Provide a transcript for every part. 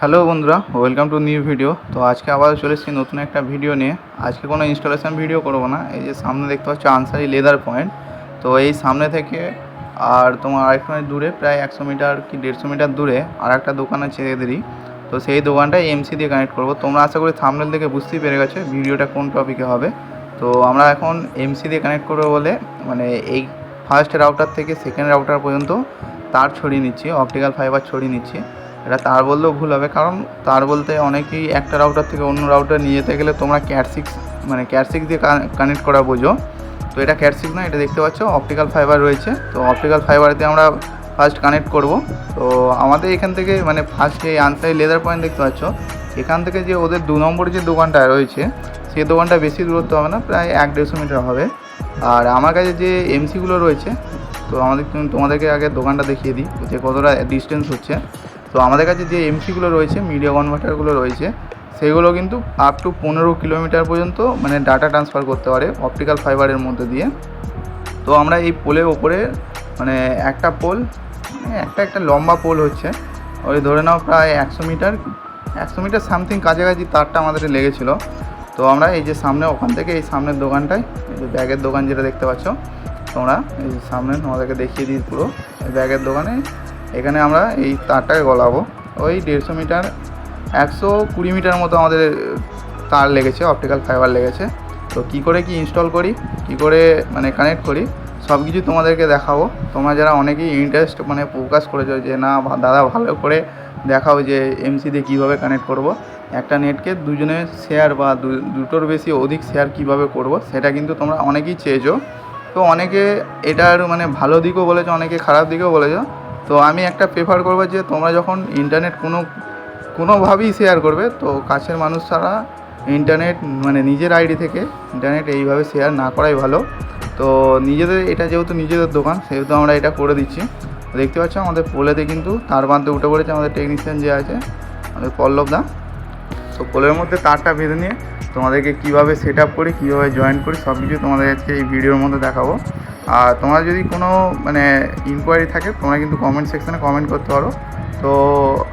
Hello বন্ধুরা, welcome to new video. তো আজকে আবার চলে এসেছি নতুন একটা ভিডিও নিয়ে। আজকে কোনো ইনস্টলেশন ভিডিও করব না। এই যে সামনে দেখতে পাচ্ছ আনসারি লেদার পয়েন্ট তো এই সামনে থেকে আর তোমার আরেকটুখানি দূরে, প্রায় একশো মিটার কি দেড়শো মিটার দূরে আর একটা দোকান আছে এদেরই। তো সেই দোকানটাই এমসি দিয়ে কানেক্ট করব। তোমরা আশা করি থামনেল দেখে বুঝতেই পেরে গেছো ভিডিওটা কোন টপিকে হবে। তো আমরা এখন এমসি দিয়ে কানেক্ট করব বলে মানে এই ফার্স্ট রাউটার থেকে সেকেন্ড রাউটার পর্যন্ত তার ছড়িয়ে নিচ্ছি অপটিক্যাল ফাইবার ছড়িয়ে নিচ্ছি। এটা তার বললেও ভুল হবে, কারণ তার বলতে অনেকেই একটা রাউটার থেকে অন্য রাউটার নিয়ে যেতে গেলে তোমরা ক্যাট সিক্স মানে ক্যাট সিক্স দিয়ে কানেক্ট করা বোঝো। তো এটা ক্যাট সিক্স না, এটা দেখতে পাচ্ছ অপটিক্যাল ফাইবার রয়েছে। তো অপটিক্যাল ফাইবার দিয়ে আমরা ফার্স্ট কানেক্ট করব। তো আমাদের এখান থেকে মানে ফার্স্ট এই আনসারি লেদার পয়েন্ট দেখতে পাচ্ছ, এখান থেকে যে ওদের দু নম্বর যে দোকানটা রয়েছে, সেই দোকানটা বেশি দূরত্ব হবে না, প্রায় এক দেড়শো মিটার হবে। আর আমার কাছে যে এমসিগুলো রয়েছে, তো আমাদের, তোমাদেরকে আগে দোকানটা দেখিয়ে দিই, যে কতটা ডিস্টেন্স হচ্ছে। তো আমাদের কাছে যে এমসিগুলো রয়েছে মিডিয়া কনভার্টারগুলো রয়েছে, সেগুলো কিন্তু আপ টু পনেরো কিলোমিটার পর্যন্ত মানে ডাটা ট্রান্সফার করতে পারে অপটিক্যাল ফাইবারের মধ্যে দিয়ে। তো আমরা এই পোলের ওপরে মানে একটা পোল মানে একটা একটা লম্বা পোল হচ্ছে। ওই ধরে নাও প্রায় একশো মিটার একশো মিটার সামথিং কাছাকাছি তারটা আমাদের লেগেছিলো। তো আমরা এই যে সামনে ওখান থেকে এই সামনের দোকানটায়, এই যে ব্যাগের দোকান যেটা দেখতে পাচ্ছ, তোমরা এই যে সামনে তোমাদেরকে দেখিয়ে দিই পুরো। ব্যাগের দোকানে এখানে আমরা এই তারটাকে গলাবো। ওই দেড়শো মিটার, একশো কুড়ি মিটার মতো আমাদের তার লেগেছে অপটিক্যাল ফাইবার লেগেছে। তো কি করে কি ইনস্টল করি, কি করে মানে কানেক্ট করি সব কিছু তোমাদেরকে দেখাবো। তোমরা যারা অনেকেই ইন্টারেস্ট মানে ফোকাস করেছ যে, না দাদা, ভালো করে দেখাও যে এমসি দিয়ে কীভাবে কানেক্ট করব? একটা নেটকে দুজনে শেয়ার বা দুটোর বেশি অধিক শেয়ার কীভাবে করব, সেটা কিন্তু তোমরা অনেকেই চেয়েছো। তো অনেকে এটার মানে ভালো দিকও বলেছ, অনেকে খারাপ দিকেও বলেছ। তো আমি একটা প্রেফার করব যে তোমরা যখন ইন্টারনেট কোনো, কোনোভাবেই শেয়ার করবে, তো কাছের মানুষ ছাড়া ইন্টারনেট মানে নিজের আইডি থেকে ইন্টারনেট এইভাবে শেয়ার না করাই ভালো। তো নিজেদের, এটা যেহেতু নিজেদের দোকান, সেহেতু আমরা এটা করে দিচ্ছি। দেখতে পাচ্ছ আমাদের পোলেতে কিন্তু, তার বাঁধতে উঠে পড়েছে আমাদের টেকনিশিয়ান যে আছে, আমাদের পল্লব দা। তো পোলের মধ্যে তারটা বেঁধে নিয়ে তোমাদেরকে কীভাবে সেট আপ করি, কীভাবে জয়েন করি সব কিছু তোমাদের আজকে এই ভিডিওর মধ্যে দেখাবো। আর তোমার যদি কোনো মানে ইনকোয়ারি থাকে, তোমরা কিন্তু কমেন্ট সেকশনে কমেন্ট করতে পারো। তো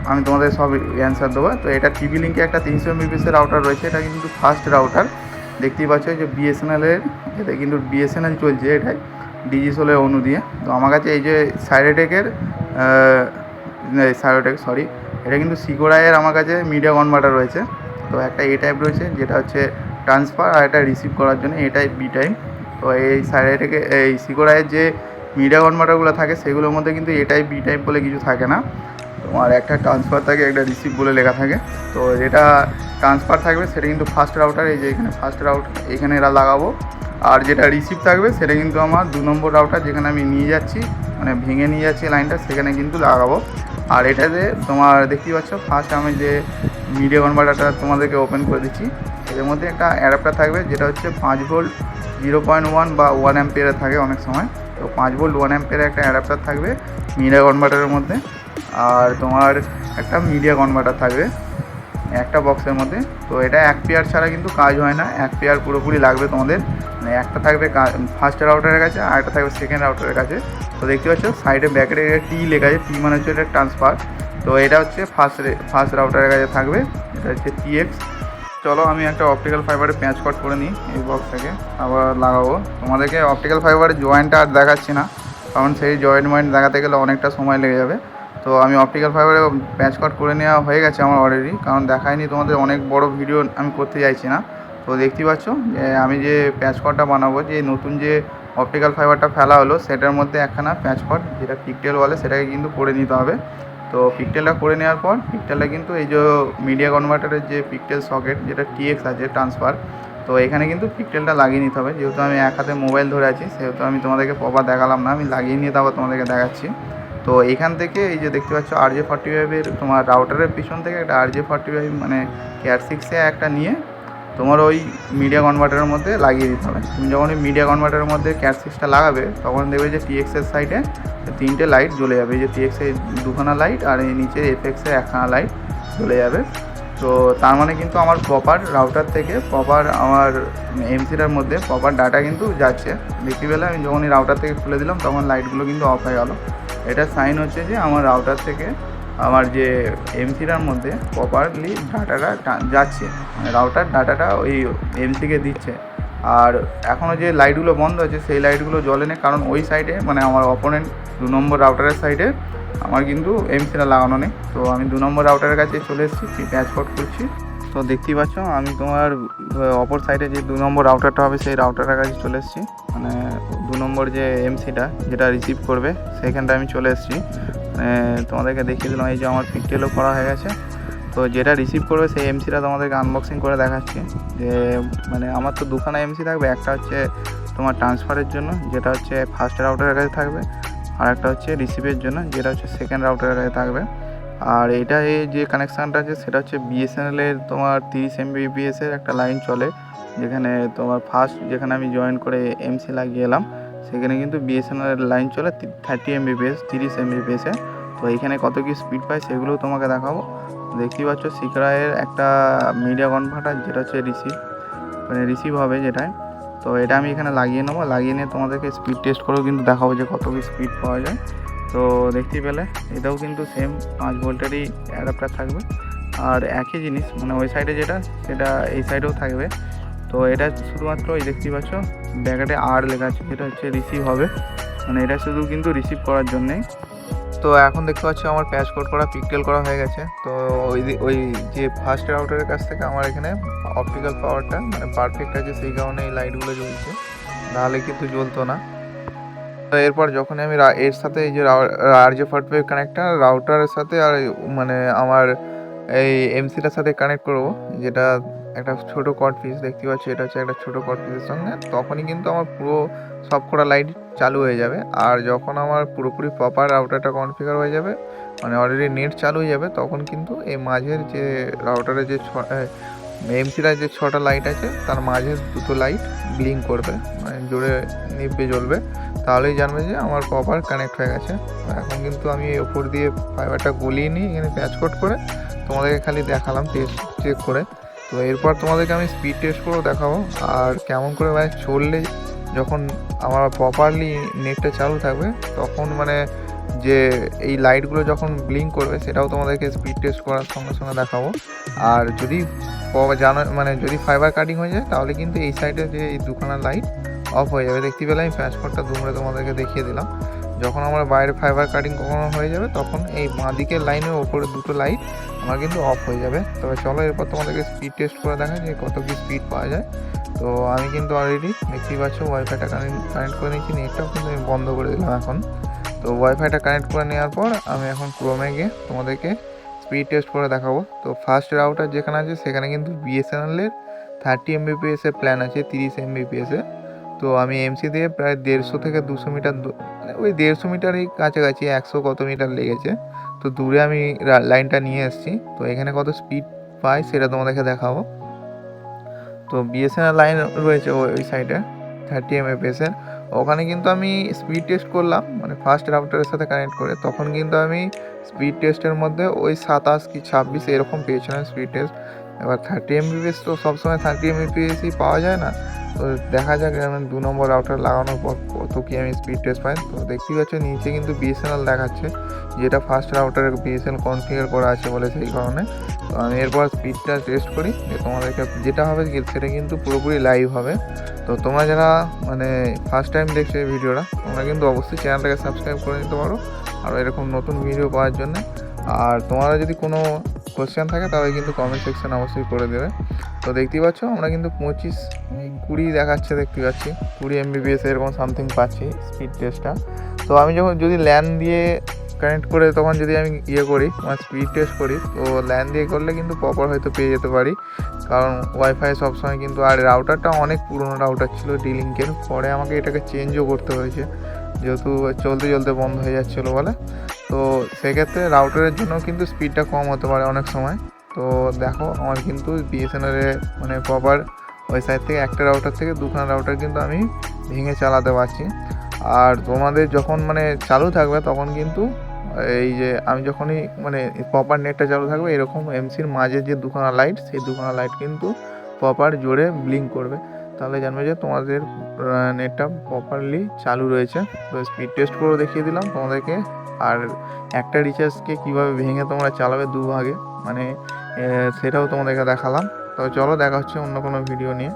আমি তোমাদের সব অ্যান্সার দেবো। তো এটা টিভি লিঙ্কে একটা তিনশো এমবিপিএসের রাউটার রয়েছে। এটা কিন্তু ফার্স্ট রাউটার দেখতেই পাচ্ছ যে বিএসএনএলের এতে কিন্তু বিএসএনএল চলছে এটাই ডিজিসোলের অনু দিয়ে। তো আমার কাছে এই যে সাইরেটেকের সাইরোটেক সরি এটা কিন্তু সিকোরাইয়ের আমার কাছে মিডিয়া কনভার্টার রয়েছে। তো একটা এ টাইপ রয়েছে, যেটা হচ্ছে ট্রান্সফার আর এটা রিসিভ করার জন্য এ টাইপ বি টাইপ তো এই সাইরেটেকে এই সিকোরাইয়ের যে মিডিয়া কনভার্টারগুলো থাকে, সেগুলোর মধ্যে কিন্তু এ টাইপ বি টাইপ বলে কিছু থাকে না। তোমার একটা ট্রান্সফার থাকে, একটা রিসিভ বলে লেখা থাকে। তো যেটা ট্রান্সফার থাকবে, সেটা কিন্তু ফার্স্ট রাউটার এই যে এখানে ফার্স্ট রাউট এখানে এরা লাগাবো। আর যেটা রিসিভ থাকবে, সেটা কিন্তু আমার দু নম্বর রাউটার যেখানে আমি নিয়ে যাচ্ছি মানে ভেঙে নিয়ে যাচ্ছি লাইনটা, সেখানে কিন্তু লাগাবো। আর এটাতে তোমার দেখতেই পাচ্ছ ফার্স্ট আমি যে মিডিয়া কনভার্টারটা তোমাদেরকে ওপেন করে দিচ্ছি, এর মধ্যে একটা অ্যাডাপ্টার থাকবে, যেটা হচ্ছে পাঁচ ভোল্ট জিরো পয়েন্ট ওয়ান বা ওয়ান অ্যাম্পিয়ারে থাকে অনেক সময়। তো পাঁচ ভোল্ট ওয়ান অ্যাম্পিয়ারে একটা অ্যাডাপ্টার থাকবে, মিডিয়া কনভার্টারের মধ্যে। আর তোমার একটা মিডিয়া কনভার্টার থাকবে, একটা বক্সের মধ্যে। তো এটা এক পেয়ার ছাড়া কিন্তু কাজ হয় না, এক পেয়ার পুরোপুরি লাগবে তোমাদের। মানে একটা থাকবে ফার্স্ট রাউটারের কাছে আর একটা থাকবে সেকেন্ড রাউটারের কাছে। তো দেখতে পাচ্ছ সাইডে ব্যাকের টি লেখা আছে টি মানে হচ্ছে এটা ট্রান্সফার তো এটা হচ্ছে ফার্স্ট ফার্স্ট রাউটারের কাছে থাকবে, এটা হচ্ছে টিএক্স চলো, আমি একটা অপটিক্যাল ফাইবারে প্যাঁচ কট করে নিই এই বক্স থেকে, আবার লাগাবো। তোমাদেরকে অপটিক্যাল ফাইবারের জয়েন্টটা আর দেখাচ্ছি না, কারণ সেই জয়েন্ট ময়েন্ট দেখাতে গেলে অনেকটা সময় লেগে যাবে। তো আমি অপটিক্যাল ফাইবারে প্যাঁচ কট করে নেওয়া হয়ে গেছে আমার অলরেডি কারণ দেখায়নি তোমাদের অনেক বড় ভিডিও আমি করতে চাইছি না। তো দেখতেই পাচ্ছ, যে আমি যে প্যাঁচ কটটা বানাবো, যে নতুন যে অপটিক্যাল ফাইবারটা ফেলা হলো, সেটার মধ্যে একখানা প্যাঁচ কট যেটা পিকটেল বলে, সেটাকে কিন্তু করে নিতে হবে। তো পিকটেলটা করে নেওয়ার পর পিকটেলটা কিন্তু এই যে মিডিয়া কনভার্টারের যে পিকটেল সকেট যেটা টিএক্স আছে ট্রান্সফার তো এখানে কিন্তু পিকটেলটা লাগিয়ে নিতে হবে। যেহেতু আমি এক হাতে মোবাইল ধরে আছি, সেহেতু আমি তোমাদেরকে প্রপার দেখালাম না, আমি লাগিয়ে নিয়ে তারপর তোমাদেরকে দেখাচ্ছি। তো এখান থেকে এই যে দেখতে পাচ্ছ আর জে ফর্টি ফাইভের তোমার রাউটারের পিছন থেকে একটা আর জে ফর্টি ফাইভ মানে কেয়ার সিক্সে একটা নিয়ে তোমার ওই মিডিয়া কনভার্টারের মধ্যে লাগিয়ে দিতে হবে। তুমি যখন ওই মিডিয়া কনভার্টারের মধ্যে ক্যাট সিক্সটা লাগাবে, তখন দেখবে যে টিএক্সের সাইডে তিনটে লাইট জ্বলে যাবে। এই যে টিএক্সের দুখানা লাইট আর এই নিচে এফএক্সের একখানা লাইট জ্বলে যাবে। তো তার মানে কিন্তু আমার প্রপার রাউটার থেকে প্রপার আমার এমসিটার মধ্যে প্রপার ডাটা কিন্তু যাচ্ছে। পেলে আমি যখন এই রাউটার থেকে খুলে দিলাম, তখন লাইটগুলো কিন্তু অফ হয়ে গেল। এটা সাইন হচ্ছে যে আমার রাউটার থেকে আমার যে এমসিটার মধ্যে প্রপারলি ডাটাটা যাচ্ছে। মানে রাউটার ডাটাটা ওই এমসিকে দিচ্ছে। আর এখনও যে লাইটগুলো বন্ধ আছে, সেই লাইটগুলো জ্বলে না কারণ ওই সাইডে মানে আমার অপোনেন্ট দু নম্বর রাউটারের সাইডে আমার কিন্তু এমসিটা লাগানো নেই। তো আমি দু নম্বর রাউটারের কাছে চলে এসেছি প্যাচ কোড করছি। তো দেখতেই পাচ্ছ, আমি তোমার অপর সাইডে যে দু নম্বর রাউটারটা হবে, সেই রাউটারের কাছে চলে এসেছি। মানে দু নম্বর যে এমসিটা, যেটা রিসিভ করবে সেইখানটা আমি চলে এসেছি। তোমাদেরকে দেখিয়ে দিলাম, এই যে আমার পিকটেলও করা হয়ে গেছে। তো যেটা রিসিভ করবে সেই এমসিটা তোমাদেরকে আনবক্সিং করে দেখাচ্ছি। যে মানে আমার তো দুখানা এমসি থাকবে, একটা হচ্ছে তোমার ট্রান্সফারের জন্য, যেটা হচ্ছে ফার্স্ট রাউটারের কাছে থাকবে, আর একটা হচ্ছে রিসিভের জন্য, যেটা হচ্ছে সেকেন্ড রাউটারের কাছে থাকবে। আর এটা এই যে কানেকশানটা আছে, সেটা হচ্ছে বিএসএনএলের তোমার তিরিশ এমবিপিএস এর একটা লাইন চলে, যেখানে তোমার ফার্স্ট যেখানে আমি জয়েন করে এমসি লাগিয়ে এলাম। সেখানে কিন্তু বিএসএনএলের লাইন চলে থার্টি এমবিপিএস তিরিশ এমবিপিএসে তো এইখানে কত কি স্পিড পায় সেগুলোও তোমাকে দেখাবো। দেখতেই পাচ্ছ সিকরায়ের একটা মিডিয়া কনভার্টার যেটা হচ্ছে রিসিভ মানে রিসিভ হবে যেটায়। তো এটা আমি এখানে লাগিয়ে নেব, লাগিয়ে নিয়ে তোমাদেরকে স্পিড টেস্ট করেও কিন্তু দেখাবো যে কত কি স্পিড পাওয়া যায়। তো দেখতেই পেলে, এটাও কিন্তু সেম পাঁচ ভোল্টেরই অ্যাডাপ্টার থাকবে। আর একই জিনিস মানে ওই সাইডে যেটা, সেটা এই সাইডেও থাকবে। তো এটা শুধুমাত্র ওই দেখতেই পাচ্ছ, ব্যাকেটে আর লেখা আছে, যেটা হচ্ছে রিসিভ হবে। মানে এটা শুধু কিন্তু রিসিভ করার জন্যেই। তো এখন দেখতে পাচ্ছ আমার প্যাচ কোড করা পিকটেল করা হয়ে গেছে। তো ওই ওই যে ফার্স্ট রাউটারের কাছ থেকে আমার এখানে অপটিক্যাল পাওয়ারটা মানে পারফেক্ট আছে, সেই কারণে এই লাইটগুলো জ্বলছে। নাহলে কিন্তু জ্বলতো না। তো এরপর যখন আমি এর সাথে এই যে আর যে ফার্টওয়ে কানেক্টার রাউটারের সাথে আর মানে আমার এই এমসিটার সাথে কানেক্ট করব, যেটা একটা ছোট কট পিস দেখতে পাচ্ছি, এটা হচ্ছে একটা ছোট কট পিসের সঙ্গে। তখনই কিন্তু আমার পুরো সব কটা লাইট চালু হয়ে যাবে। আর যখন আমার পুরোপুরি প্রপার রাউটারটা কনফিগার হয়ে যাবে মানে অলরেডি নেট চালু হয়ে যাবে, তখন কিন্তু এই মাঝের যে রাউটারের যে এমসিটার যে ছটা লাইট আছে, তার মাঝের দুটো লাইট ব্লিঙ্ক করবে মানে জোরে নিভবে জ্বলবে। তাহলেই জানবে যে আমার প্রপার কানেক্ট হয়ে গেছে। এখন কিন্তু আমি ওপর দিয়ে ফাইবারটা গলিয়ে নিই এখানে প্যাচ কোট করে তোমাদেরকে খালি দেখালাম টেস্ট চেক করে। তো এরপর তোমাদেরকে আমি স্পিড টেস্ট করেও দেখাবো। আর কেমন করে মানে চললে যখন আমার প্রপারলি নেটটা চালু থাকবে, তখন মানে যে এই লাইটগুলো যখন ব্লিঙ্ক করবে, সেটাও তোমাদেরকে স্পিড টেস্ট করার সঙ্গে সঙ্গে দেখাবো। আর যদি জানো মানে যদি ফাইবার কাটিং হয়ে যায়, তাহলে কিন্তু এই সাইডে যে এই দুখানা লাইট অফ হয়ে যাবে। দেখতে পেলে আমি প্যাচ কোডটা দুমড়ে তোমাদেরকে দেখিয়ে দিলাম। যখন আমার বাইরে ফাইবার কাটিং কখনো হয়ে যাবে, তখন এই বাঁ দিকের লাইনের ওপরে দুটো লাইট আমার কিন্তু অফ হয়ে যাবে। তবে চলো এরপর তোমাদেরকে স্পিড টেস্ট করে দেখা যে কত কি স্পিড পাওয়া যায়। তো আমি কিন্তু অলরেডি দেখতেই পাচ্ছ ওয়াইফাইটা কানেক্ট কানেক্ট করে নিয়েছি নেটটাও কিন্তু আমি বন্ধ করে দিলাম এখন। তো ওয়াইফাইটা কানেক্ট করে নেওয়ার পর আমি এখন ক্রোমে গিয়ে তোমাদেরকে স্পিড টেস্ট করে দেখাবো। তো ফার্স্ট রাউটার যেখানে আছে, সেখানে কিন্তু বিএসএনএলের থার্টি এমবিপিএস এর প্ল্যান আছে, তিরিশ এমবিপিএস এর তো আমি এমসি দিয়ে প্রায় দেড়শো থেকে দুশো মিটার মানে ওই দেড়শো মিটারই কাছাকাছি একশো কত মিটার লেগেছে। তো দূরে আমি লাইনটা নিয়ে এসেছি। তো এখানে কত স্পিড পাই সেটা তোমাদেরকে দেখাবো। তো বিএসএনএল লাইন রয়েছে ওই সাইডে থার্টি এমএপিএস এর ওখানে কিন্তু আমি স্পিড টেস্ট করলাম মানে ফার্স্ট রাউটারের সাথে কানেক্ট করে। তখন কিন্তু আমি স্পিড টেস্টের মধ্যে ওই সাতাশ কি ছাব্বিশ এরকম পেয়েছিলাম স্পিড টেস্ট এবার থার্টি এমবিপিএস তো সবসময় থার্টি এমবিপিএসই পাওয়া যায় না। তো দেখা যাক আমি দু নম্বর রাউটার লাগানোর পর কত কি আমি স্পিড টেস্ট পাই। তো দেখতেই পাচ্ছ, নিচে কিন্তু বিএসএনএল দেখাচ্ছে, যেটা ফার্স্ট রাউটারের বিএসএনএল কনফিগার করা আছে বলে সেই কারণে। তো আমি এরপর স্পিডটা টেস্ট করি তোমাদেরকে যেটা হবে সেটা কিন্তু পুরোপুরি লাইভ হবে। তো তোমরা যারা মানে ফার্স্ট টাইম দেখছ এই ভিডিওটা, তোমরা কিন্তু অবশ্যই চ্যানেলটাকে সাবস্ক্রাইব করে নিতে পারো। আর এরকম নতুন ভিডিও পাওয়ার জন্য। আর তোমার যদি কোনো কোয়েশ্চেন থাকে, তাহলে কিন্তু কমেন্ট সেকশন অবশ্যই করে দেবে। তো দেখতেই পাচ্ছ, আমরা কিন্তু পঁচিশ কুড়ি দেখাচ্ছে, দেখতে পাচ্ছি। কুড়ি এমবিবিএস এরকম সামথিং পাচ্ছি স্পিড টেস্টটা তো আমি যখন যদি ল্যান দিয়ে কানেক্ট করে, তখন যদি আমি ইয়ে করি মানে স্পিড টেস্ট করি, তো ল্যান দিয়ে করলে কিন্তু প্রপার হয়তো পেয়ে যেতে পারি। কারণ ওয়াইফাই সবসময় কিন্তু, আর রাউটারটা অনেক পুরনো রাউটার ছিল ডিলিঙ্কের পরে আমাকে এটাকে চেঞ্জও করতে হয়েছে। যেহেতু চলতে চলতে বন্ধ হয়ে যাচ্ছিল বলে। তো সেক্ষেত্রে রাউটারের জন্য কিন্তু স্পিডটা কম হতে পারে অনেক সময়। তো দেখো, আমার কিন্তু বিএসএনএলে মানে প্রপার ওই সাইড থেকে একটা রাউটার থেকে দুখানা রাউটার কিন্তু আমি ভেঙে চালাতে পারছি। আর তোমাদের যখন মানে চালু থাকবে তখন কিন্তু এই যে আমি যখনই মানে প্রপার নেটটা চালু থাকবে, এরকম এমসির মাঝে যে দুখানা লাইট সেই দুখানা লাইট কিন্তু প্রপার জোরে ব্লিঙ্ক করবে। তাহলে জানবে যে তোমাদের নেটটা প্রপারলি চালু রয়েছে। তো স্পিড টেস্ট করে দেখিয়ে দিলাম তোমাদেরকে। আর একটা রিচার্জকে কীভাবে ভেঙে তোমরা চালাবে দুভাগে মানে সেটাও তোমাদেরকে দেখালাম। তো চলো দেখা হচ্ছে অন্য কোনো ভিডিও নিয়ে।